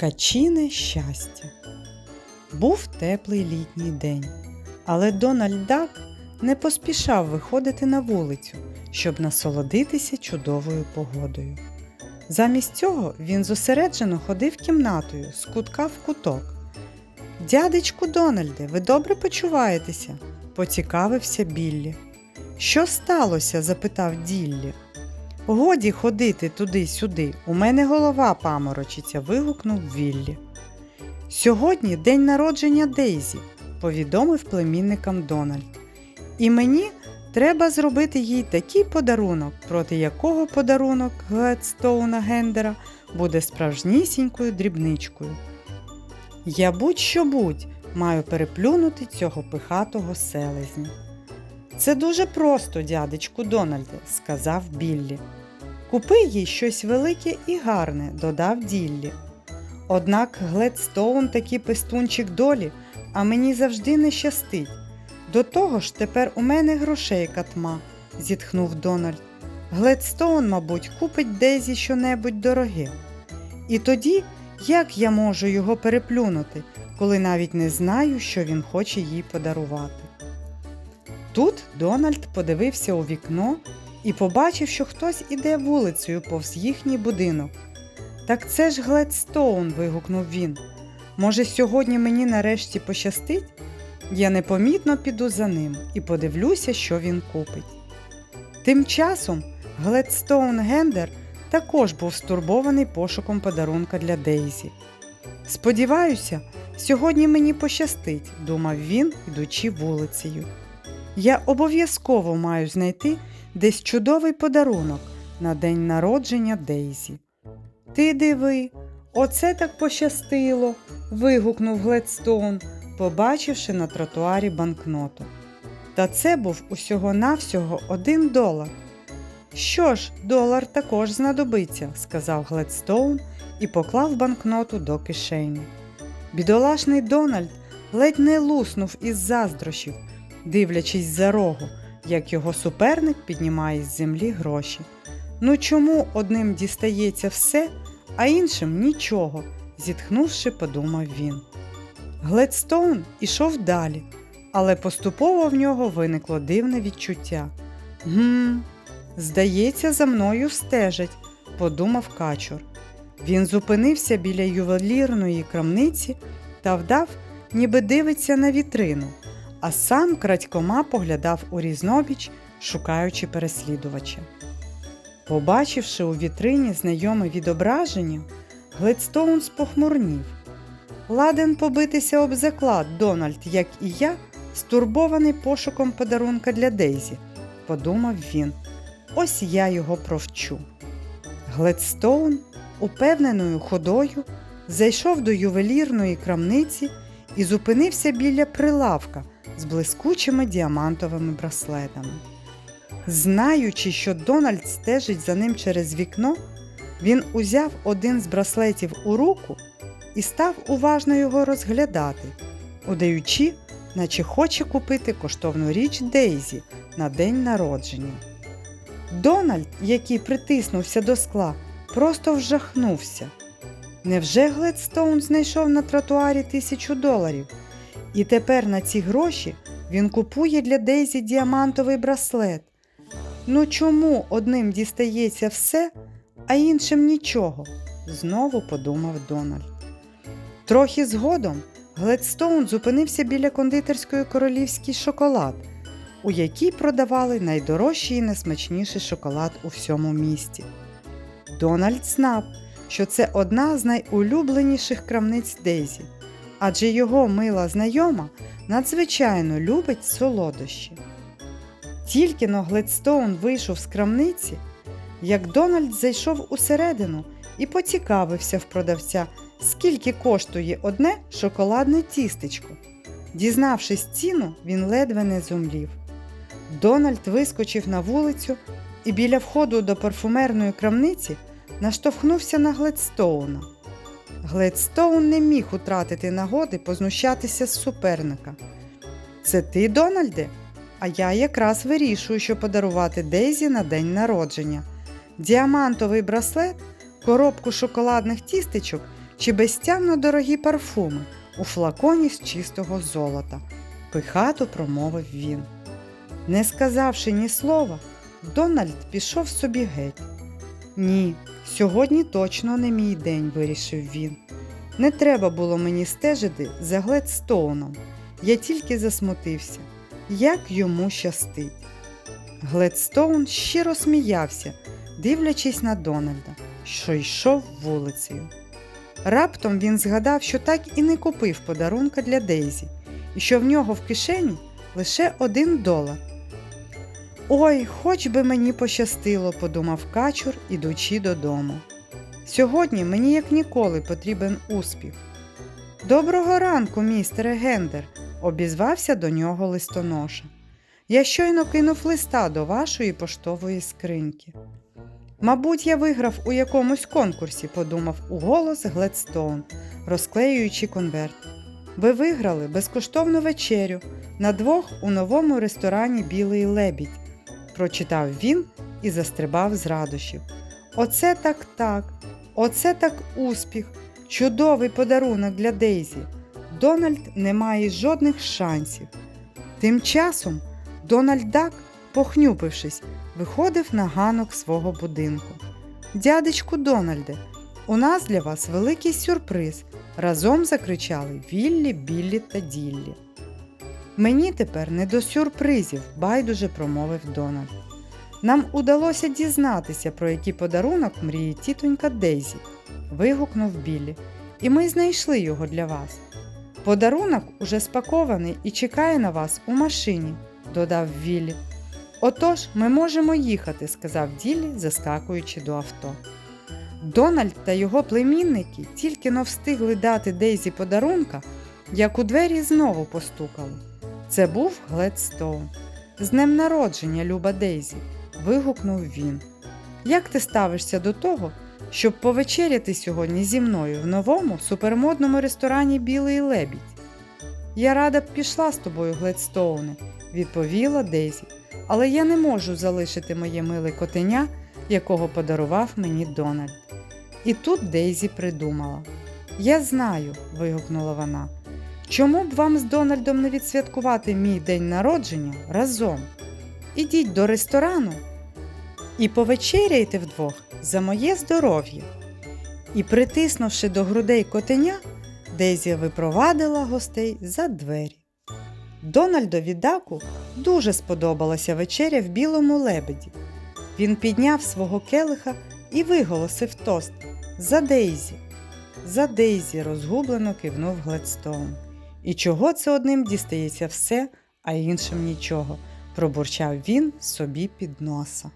Качине щастя. Був теплий літній день, але Дональд Дак не поспішав виходити на вулицю, щоб насолодитися чудовою погодою. Замість цього він зосереджено ходив кімнатою з кутка в куток. Дядечку Дональде, ви добре почуваєтеся? поцікавився Біллі. Що сталося? запитав Діллі. Годі ходити туди-сюди, у мене голова паморочиться, вигукнув Віллі. Сьогодні день народження Дейзі, повідомив племінникам Дональд. І мені треба зробити їй такий подарунок, проти якого подарунок Гледстоуна Гендера буде справжнісінькою дрібничкою. Я будь-що будь маю переплюнути цього пихатого селезня. Це дуже просто, дядечку Дональде, сказав Біллі. Купи їй щось велике і гарне, додав Діллі. Однак Гледстоун такий пестунчик долі, а мені завжди не щастить. До того ж, тепер у мене грошей катма, зітхнув Дональд. Гледстоун, мабуть, купить Дезі щонебудь дороге. І тоді, як я можу його переплюнути, коли навіть не знаю, що він хоче їй подарувати. Тут Дональд подивився у вікно і побачив, що хтось іде вулицею повз їхній будинок. Так це ж Гледстоун, вигукнув він. Може, сьогодні мені нарешті пощастить? Я непомітно піду за ним і подивлюся, що він купить. Тим часом Гледстоун Гендер також був стурбований пошуком подарунка для Дейзі. Сподіваюся, сьогодні мені пощастить, думав він, ідучи вулицею. Я обов'язково маю знайти десь чудовий подарунок на день народження Дейзі. Ти диви, оце так пощастило. вигукнув Гледстоун, побачивши на тротуарі банкноту. Та це був усього-навсього один долар. Що ж, долар також знадобиться, сказав Гледстоун і поклав банкноту до кишені. Бідолашний Дональд ледь не луснув із заздрощів, дивлячись за рогу, як його суперник піднімає з землі гроші. Ну чому одним дістається все, а іншим нічого, зітхнувши, подумав він. Гледстоун ішов далі, але поступово в нього виникло дивне відчуття. Гм, здається, за мною стежать, подумав качур. Він зупинився біля ювелірної крамниці та вдав, ніби дивиться на вітрину, а сам крадькома поглядав у різнобіч, шукаючи переслідувача. Побачивши у вітрині знайоме відображення, Гледстоун спохмурнів. Ладен побитися об заклад, Дональд, як і я, стурбований пошуком подарунка для Дейзі, подумав він. Ось я його провчу. Гледстоун упевненою ходою зайшов до ювелірної крамниці і зупинився біля прилавка з блискучими діамантовими браслетами. Знаючи, що Дональд стежить за ним через вікно, він узяв один з браслетів у руку і став уважно його розглядати, удаючи, наче хоче купити коштовну річ Дейзі на день народження. Дональд, який притиснувся до скла, просто вжахнувся. Невже Гледстоун знайшов на тротуарі тисячу доларів? І тепер на ці гроші він купує для Дейзі діамантовий браслет. Ну чому одним дістається все, а іншим нічого? знову подумав Дональд. Трохи згодом Гледстоун зупинився біля кондитерської королівський шоколад, у якій продавали найдорожчий і найсмачніший шоколад у всьому місті. Дональд знав, що це одна з найулюбленіших крамниць Дейзі, адже його мила знайома надзвичайно любить солодощі. Тільки но Гледстоун вийшов з крамниці, як Дональд зайшов усередину і поцікавився в продавця, скільки коштує одне шоколадне тістечко. Дізнавшись ціну, він ледве не зумлів. Дональд вискочив на вулицю і біля входу до парфумерної крамниці наштовхнувся на Гледстоуна. Гледстоун не міг утратити нагоди познущатися з суперника. Це ти, Дональде? А я якраз вирішую, що подарувати Дейзі на день народження. Діамантовий браслет коробку шоколадних тістечок чи безтямно дорогі парфуми у флаконі з чистого золота, пихато промовив він. Не сказавши ні слова, Дональд пішов собі геть. Ні, сьогодні точно не мій день, вирішив він. Не треба було мені стежити за Гледстоуном. Я тільки засмутився, як йому щастить. Гледстоун щиро сміявся, дивлячись на Дональда, що йшов вулицею. Раптом він згадав, що так і не купив подарунка для Дейзі, і що в нього в кишені лише один долар. Ой, хоч би мені пощастило, подумав качур, ідучи додому. Сьогодні мені як ніколи потрібен успіх. Доброго ранку, містере Гендер, обізвався до нього листоноша. Я щойно кинув листа до вашої поштової скриньки. Мабуть, я виграв у якомусь конкурсі, подумав уголос Гледстоун, розклеюючи конверт. Ви виграли безкоштовну вечерю на двох у новому ресторані Білий лебідь, прочитав він і застрибав з радощів. Оце так так, оце так успіх, чудовий подарунок для Дейзі. Дональд не має жодних шансів. Тим часом Дональд Дак, похнюпившись, виходив на ганок свого будинку. Дядечку Дональде, у нас для вас великий сюрприз. Разом закричали Віллі, Біллі та Діллі. Мені тепер не до сюрпризів, байдуже промовив Дональд. Нам удалося дізнатися, про який подарунок мріє тітонька Дейзі, вигукнув Біллі, і ми знайшли його для вас. Подарунок уже спакований і чекає на вас у машині, додав Віллі. Отож, ми можемо їхати, сказав Діллі, заскакуючи до авто. Дональд та його племінники тільки но встигли дати Дейзі подарунка, як у двері знову постукали. Це був Гледстоун. З днем народження, Люба Дейзі, вигукнув він. Як ти ставишся до того, щоб повечеряти сьогодні зі мною в новому супермодному ресторані Білий лебідь? Я рада б пішла з тобою, Гледстоуне, відповіла Дейзі, але я не можу залишити моє миле котеня, якого подарував мені Дональд. І тут Дейзі придумала. Я знаю, вигукнула вона. Чому б вам з Дональдом не відсвяткувати мій день народження разом? Ідіть до ресторану і повечеряйте вдвох за моє здоров'я. І, притиснувши до грудей котеня, Дейзі випровадила гостей за двері. Дональдові Даку дуже сподобалася вечеря в білому лебеді. Він підняв свого келиха і виголосив тост за Дейзі. За Дейзі розгублено кивнув Гледстоун. І чого це одним дістається все, а іншим нічого, пробурчав він собі під носа.